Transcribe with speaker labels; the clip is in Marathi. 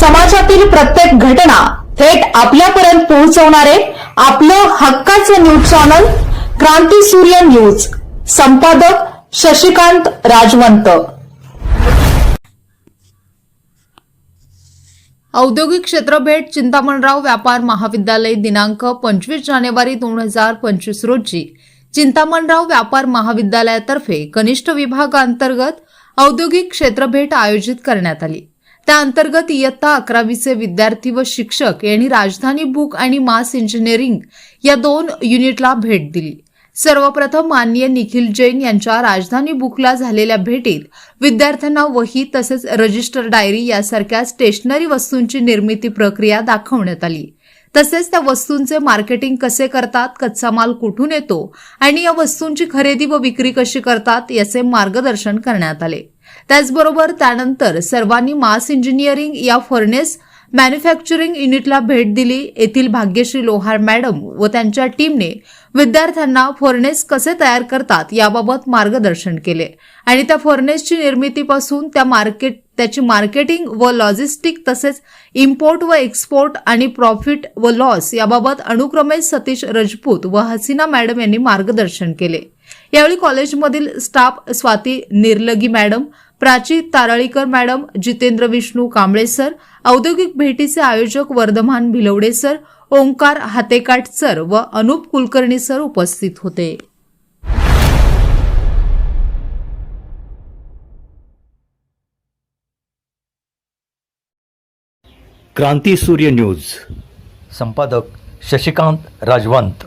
Speaker 1: समाजातील प्रत्येक घटना थेट आपल्यापर्यंत पोहोचवणारे आपलं हक्काचं न्यूज चॅनल क्रांती सूर्य न्यूज. संपादक शशिकांत राजवंत.
Speaker 2: औद्योगिक क्षेत्र भेट चिंतामणराव व्यापार महाविद्यालय दिनांक पंचवीस जानेवारी दोन हजार पंचवीस रोजी. चिंतामणराव व्यापार महाविद्यालयातर्फे कनिष्ठ विभागाअंतर्गत औद्योगिक क्षेत्र भेट आयोजित करण्यात आली. त्या अंतर्गत इयत्ता अकरावीचे विद्यार्थी व शिक्षक यांनी राजधानी बुक आणि मास इंजिनिअरिंग या दोन युनिटला भेट दिली. सर्वप्रथम माननीय निखिल जैन यांच्या राजधानी बुकला झालेल्या भेटीत विद्यार्थ्यांना वही तसेच रजिस्टर डायरी यासारख्या स्टेशनरी वस्तूंची निर्मिती प्रक्रिया दाखवण्यात आली. तसेच त्या वस्तूंचे मार्केटिंग कसे करतात कच्चा माल कुठून येतो आणि या वस्तूंची खरेदी व विक्री कशी करतात याचे मार्गदर्शन करण्यात आले. त्याचबरोबर त्यानंतर सर्वांनी मास इंजिनिअरिंग या फर्नेस मॅन्युफॅक्चरिंग युनिटला भेट दिली. येथील भाग्यश्री लोहार मॅडम व त्यांच्या टीमने विद्यार्थ्यांना फर्नेस कसे तयार करतात याबाबत मार्गदर्शन केले. आणि त्या फर्नेसची निर्मितीपासून त्या मार्केट त्याची मार्केटिंग व लॉजिस्टिक तसेच इम्पोर्ट व एक्सपोर्ट आणि प्रॉफिट व लॉस याबाबत अनुक्रमे सतीश रजपूत व हसीना मॅडम यांनी मार्गदर्शन केले. यावेळी कॉलेजमधील staff Swati Nirlagi madam Prachi Taralikar madam Jitendra Vishnu Kamble sir औद्योगिक भेटीचे आयोजक वर्धमान भिलवडे सर ओंकार हातेकाट सर व अनुप कुलकर्णी सर उपस्थित होते.
Speaker 3: क्रांती सूर्य न्यूज. संपादक शशिकांत राजवंत.